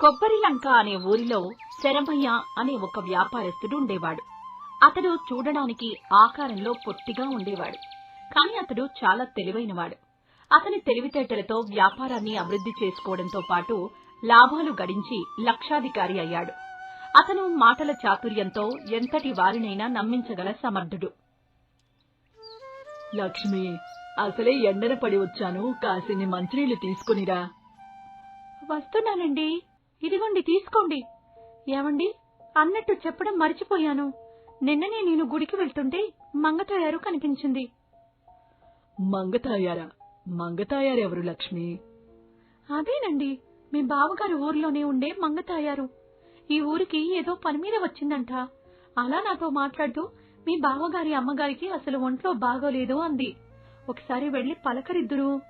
కొబ్బరిలంక అనే ఊరిలో శరభయ్య అనే ఒక వ్యాపారస్తుడు ఉండేవాడు. అతడు చూడడానికి ఆకారంలో పొట్టిగా ఉండేవాడు. కాని అతడు చాలా తెలివైనవాడు. అతని తెలివితేటలతో వ్యాపారాన్ని అభివృద్ధి చేసుకోవడంతో పాటు లాభాలు గడించి లక్షాధికారి అయ్యాడు. అతను మాటల చాతుర్యంతో ఎంతటి వారినైనా నమ్మించగల సమర్థుడు. లక్ష్మి అసలే ఎండన పడి వచ్చాను. కాసిని మంచినీళ్ళు తీసుకునిరా. వస్తున్నానండి. ఇదిగోండి తీసుకోండి. ఏమండి? అన్నట్టు చెప్పడం మర్చిపోయాను. నిన్ననే నేను గుడికి వెళ్తుంటే మంగతాయారు కనిపించింది. మంగతాయారా? మంగతాయారెవరు లక్ష్మి? అదేనండి మీ బావగారు ఊర్లోనే ఉండే మంగతాయారు. ఈ ఊరికి ఏదో పని మీద వచ్చిందంట. అలా నాతో మాట్లాడుతూ మీ బావగారి అమ్మగారికి అసలు ఒంట్లో బాగోలేదు అంది. ఒకసారి వెళ్ళి పలకరిద్దురు.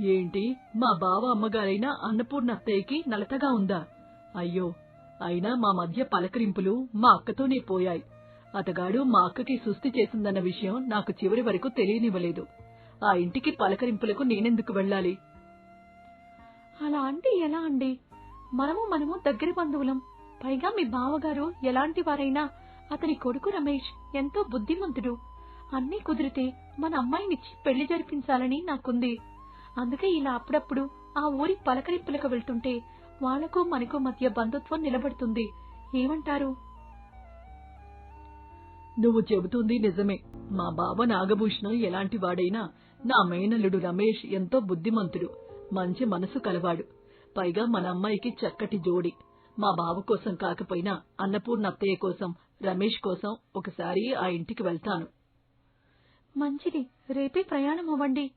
ఏంటి? మా బావ అమ్మగారైన అన్నపూర్ణ అత్తయ్యకి నలతగా ఉందా? అయ్యో అయినా మా మధ్య పలకరింపులు మా అక్కతోనే పోయాయి. అతగాడు మా అక్కకి సుస్థి చేసిందన్న విషయం నాకు చివరి వరకు తెలియనివ్వలేదు. ఆ ఇంటికి పలకరింపులకు నేనెందుకు వెళ్ళాలి? అలా అంటే ఎలా అండి? మనము మనము దగ్గర బంధువులం. పైగా మీ బావగారు ఎలాంటి వారైనా అతని కొడుకు రమేష్ ఎంతో బుద్ధిమంతుడు. అన్నీ కుదిరితే మన అమ్మాయినిచ్చి పెళ్ళి జరిపించాలని నాకుంది. అందుకే ఇలా అప్పుడప్పుడు ఆ ఊరి పలకరింపులకు వెళ్తుంటే వాళ్ళకు మనకు మధ్య బంధుత్వం నిలబడుతుంది. ఏమంటారు? నువ్వు చెబుతుంది నిజమే. మా బావ నాగభూషణం ఎలాంటి వాడైనా నా మేనల్లుడు రమేష్ ఎంతో బుద్ధిమంతుడు. మంచి మనసు కలవాడు. పైగా మన అమ్మాయికి చక్కటి జోడి. మా బావ కోసం కాకపోయినా అన్నపూర్ణ అత్తయ్య కోసం రమేష్ కోసం ఒకసారి ఆ ఇంటికి వెళ్తాను. మంచిది. రేపే ప్రయాణం అవ్వండి.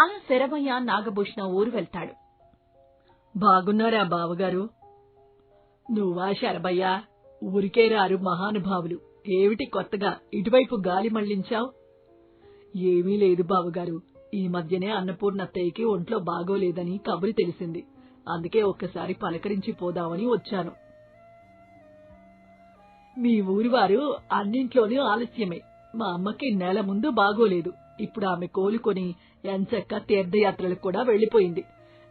అలా శరభయ్య నాగభూషణ ఊరు వెళ్తాడు. బాగున్నారా బావగారు? నువ్వా శరభయ్యా? ఊరికే రారు మహానుభావులు. ఏమిటి కొత్తగా? ఇటువైపు గాలి మళ్ళించావు? ఏమీ లేదు బావగారు. ఈ మధ్యనే అన్నపూర్ణ అత్తయ్యకి ఒంట్లో బాగోలేదని కబురు తెలిసింది. అందుకే ఒక్కసారి పలకరించి పోదామని వచ్చాను. మీ ఊరివారు అన్నింట్లోనూ ఆలస్యమే. మా అమ్మకి నెల ముందు బాగోలేదు. ఇప్పుడు ఆమె కోలుకొని ఎంచక్క తీర్థయాత్రలకు కూడా వెళ్ళిపోయింది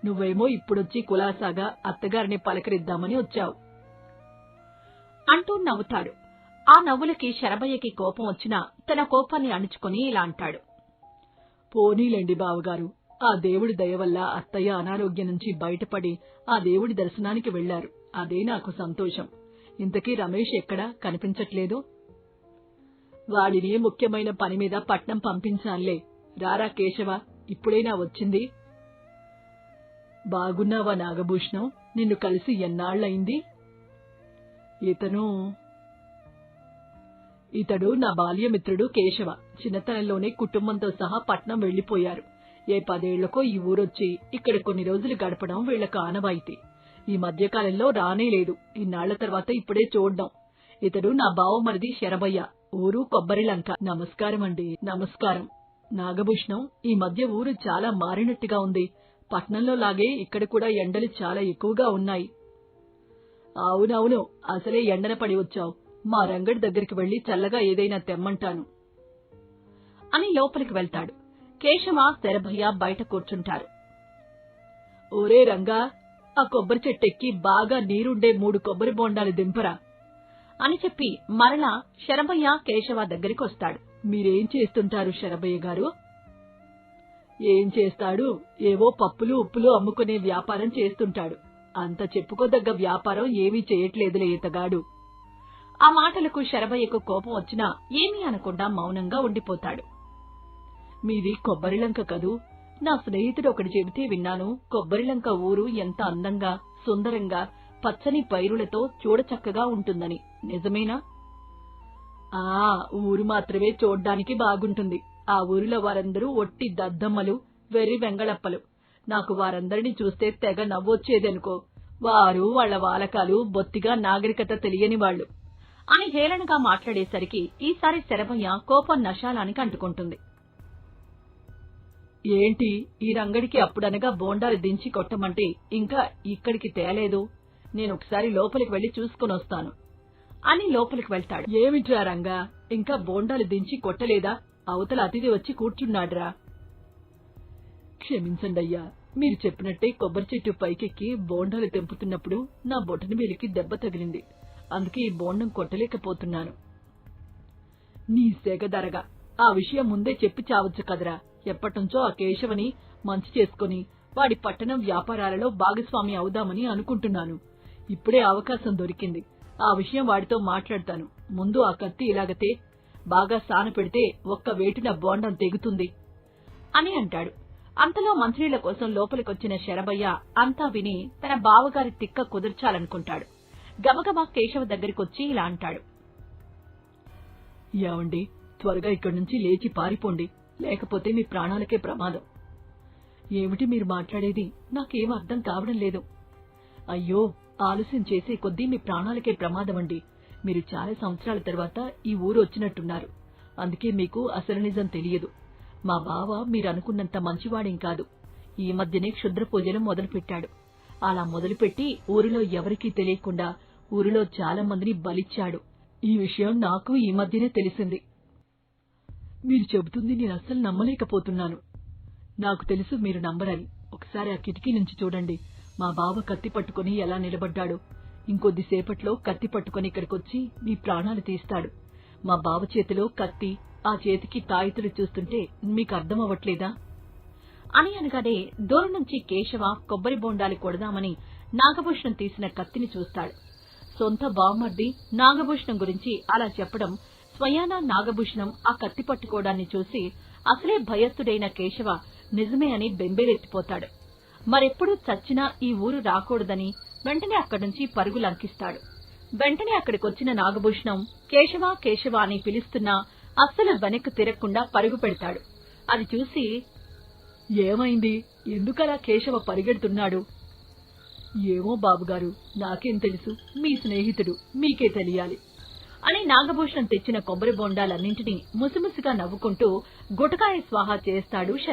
నువ్వేమో ఇప్పుడొచ్చి కులాసాగా అత్తగారిని పలకరిద్దామని వచ్చావు. అంటూ నవ్వుతాడు. ఆ నవ్వులకి శరభయ్యకి కోపం వచ్చినా తన కోపాన్ని అణుచుకుని ఇలా అంటాడు. పోనీలేండి బావగారు ఆ దేవుడి దయ వల్ల అత్తయ్య అనారోగ్యం నుంచి బయటపడి ఆ దేవుడి దర్శనానికి వెళ్ళారు అదే నాకు సంతోషం. ఇంతకీ రమేష్ ఎక్కడా? కనిపించట్లేదు? వాడిని ముఖ్యమైన పని మీద పట్నం పంపించానులే. రారా కేశవ ఇప్పుడైనా వచ్చింది? బాగున్నావా నాగభూషణం? నిన్ను కలిసి ఎన్నాళ్ళయింది ఇతను ఇతడు నా బాల్యమిత్రుడు కేశవ. చిన్నతనంలోనే కుటుంబంతో సహా పట్నం వెళ్ళిపోయారు ఏ పదేళ్ళకో ఈ ఊరొచ్చి ఇక్కడ కొన్ని రోజులు గడపడం వీళ్ళకు ఆనవాయితీ ఈ మధ్యకాలంలో రానే లేదు. ఇన్నాళ్ళ తర్వాత ఇప్పుడే చూడడం. ఇతడు నా బావమరిది శరభయ్య ఊరు కొబ్బరిలంక. నమస్కారం అండి నమస్కారం. నాగభూషణం ఈ మధ్య ఊరు చాలా మారినట్టుగా ఉంది. పట్నంలో లాగే ఇక్కడ కూడా ఎండలు చాలా ఎక్కువగా ఉన్నాయి. అవునవును అసలే ఎండన పడి వచ్చావు. మా రంగడి దగ్గరికి వెళ్ళి చల్లగా ఏదైనా తెమ్మంటాను. అని లోపలికి వెళ్తాడు. కేశవ శరభయ్య బయట కూర్చుంటారు. ఊరే రంగా ఆ కొబ్బరి చెట్టెక్కి బాగా నీరుండే మూడు కొబ్బరి బొండాలు దింపరా. అని చెప్పి మరలా శరభయ్య కేశవ దగ్గరికి వస్తాడు. మీరేం చేస్తుంటారు శరభయ్య గారు? ఏం చేస్తాడు? ఏవో పప్పులు ఉప్పులు అమ్ముకునే వ్యాపారం చేస్తుంటాడు. అంత చెప్పుకోదగ్గ వ్యాపారం ఏమీ చేయట్లేదులే ఇతగాడు ఆ మాటలకు శరభయ్యకు కోపం వచ్చినా ఏమీ అనకుండా మౌనంగా ఉండిపోతాడు. మీది కొబ్బరిలంక కదూ? నా స్నేహితుడు ఒకటి చెబితే విన్నాను. కొబ్బరిలంక ఊరు ఎంత అందంగా సుందరంగా పచ్చని పైరులతో చూడచక్కగా ఉంటుందని. నిజమేనా? ఆ ఊరు మాత్రమే చూడ్డానికి బాగుంటుంది. ఆ ఊరిలో వారందరూ ఒట్టి దద్దమ్మలు వెర్రి వెంగళప్పలు. నాకు వారందరినీ చూస్తే తెగ నవ్వొచ్చేదనుకో. వారు వాళ్ళ వాలకాలు బొత్తిగా నాగరికత తెలియని వాళ్ళు. అని హేళనగా మాట్లాడేసరికి ఈసారి శరభయ్య కోపం నశాలానికి అంటుకుంటుంది. ఏంటి ఈ రంగడికి అప్పుడనగా బోండాలు దించి కొట్టమంటే ఇంకా ఇక్కడికి తేలేదు? నేను ఒకసారి లోపలికి వెళ్ళి చూసుకుని వస్తాను అని లోపలికి వెళ్తాడు. ఏమిట్రా రంగా? ఇంకా బోండాలు దించి కొట్టలేదా? అవతల అతిథి వచ్చి కూర్చున్నాడ్రా. క్షమించండి అయ్యా మీరు చెప్పినట్టే కొబ్బరి చెట్టు పైకెక్కి బోండాలు తెంపుతున్నప్పుడు నా బొటన వేలికి దెబ్బ తగిలింది. అందుకే ఈ బోండం కొట్టలేకపోతున్నాను. నీ సెగదరగా ఆ విషయం ముందే చెప్పి చావచ్చు కదరా. ఎప్పటినుంచో ఆ కేశవని మంచి చేసుకుని వాడి పట్టణం వ్యాపారాలలో భాగస్వామి అవుదామని అనుకుంటున్నాను. ఇప్పుడే అవకాశం దొరికింది. ఆ విషయం వాడితో మాట్లాడతాను. ముందు ఆ కత్తి ఇలాగతే బాగా సాన పెడితే ఒక్క వేటిన బోండం తెగుతుంది అని అంటాడు. అంతలో మంత్రుల కోసం లోపలికొచ్చిన శరభయ్య అంతా విని తన బావగారి తిక్క కుదర్చాలనుకుంటాడు. గబగబా కేశవ దగ్గరికొచ్చి ఇలా అంటాడు. యావండి త్వరగా ఇక్కడి నుంచి లేచి పారిపోండి. లేకపోతే మీ ప్రాణాలకే ప్రమాదం. ఏమిటి మీరు మాట్లాడేది? నాకేం అర్థం కావడం లేదు. అయ్యో ఆలస్యం చేసే కొద్దీ మీ ప్రాణాలకే ప్రమాదం అండి మీరు చాలా సంవత్సరాల తర్వాత ఈ ఊరు వచ్చినట్టున్నారు. అందుకే మీకు అసలు నిజం తెలియదు. మా బావ మీరు అనుకున్నంత మంచివాడేం కాదు. ఈ మధ్యనే క్షుద్ర పూజలు మొదలుపెట్టాడు. అలా మొదలుపెట్టి ఊరిలో ఎవరికీ తెలియకుండా ఊరిలో చాలా మందిని బలిచ్చాడు. ఈ విషయం నాకు ఈ మధ్యనే తెలిసింది. మీరు చెబుతుంది నేను అస్సలు నమ్మలేకపోతున్నాను. నాకు తెలుసు మీరు నమ్మరని ఒకసారి ఆ కిటికీ నుంచి చూడండి. మా బావ కత్తి పట్టుకుని ఎలా నిలబడ్డాడు? ఇంకొద్దిసేపట్లో కత్తి పట్టుకుని ఇక్కడికొచ్చి మీ ప్రాణాలు తీస్తాడు. మా బావ చేతిలో కత్తి ఆ చేతికి తాయితులు చూస్తుంటే మీకు అర్థం అవ్వట్లేదా అని అనగానే దూరం నుంచి కేశవ కొబ్బరి బోండాలు కొడదామని నాగభూషణం తీసిన కత్తిని చూస్తాడు. సొంత బావమర్ది నాగభూషణం గురించి అలా చెప్పడం స్వయానా నాగభూషణం ఆ కత్తి పట్టుకోవడాన్ని చూసి అసలే భయస్థుడైన కేశవ నిజమే అని బెంబేలెత్తిపోతాడు. మరెప్పుడు చచ్చినా ఈ ఊరు రాకూడదని వెంటనే అక్కడి నుంచి పరుగు లంకిస్తాడు వెంటనే అక్కడికొచ్చిన నాగభూషణం కేశవ కేశవ అని పిలుస్తున్నా అస్సలు వెనక్కు తిరగకుండా పరుగు పెడతాడు. అది చూసి ఏమైంది? ఎందుకలా కేశవ పరిగెడుతున్నాడు? ఏమో బాబుగారు నాకేం తెలుసు. మీ స్నేహితుడు మీకే తెలియాలి. అని నాగభూషణం తెచ్చిన కొబ్బరి బొండాలన్నింటినీ ముసిముసిగా నవ్వుకుంటూ గుటకాయ స్వాహా చేస్తాడు శర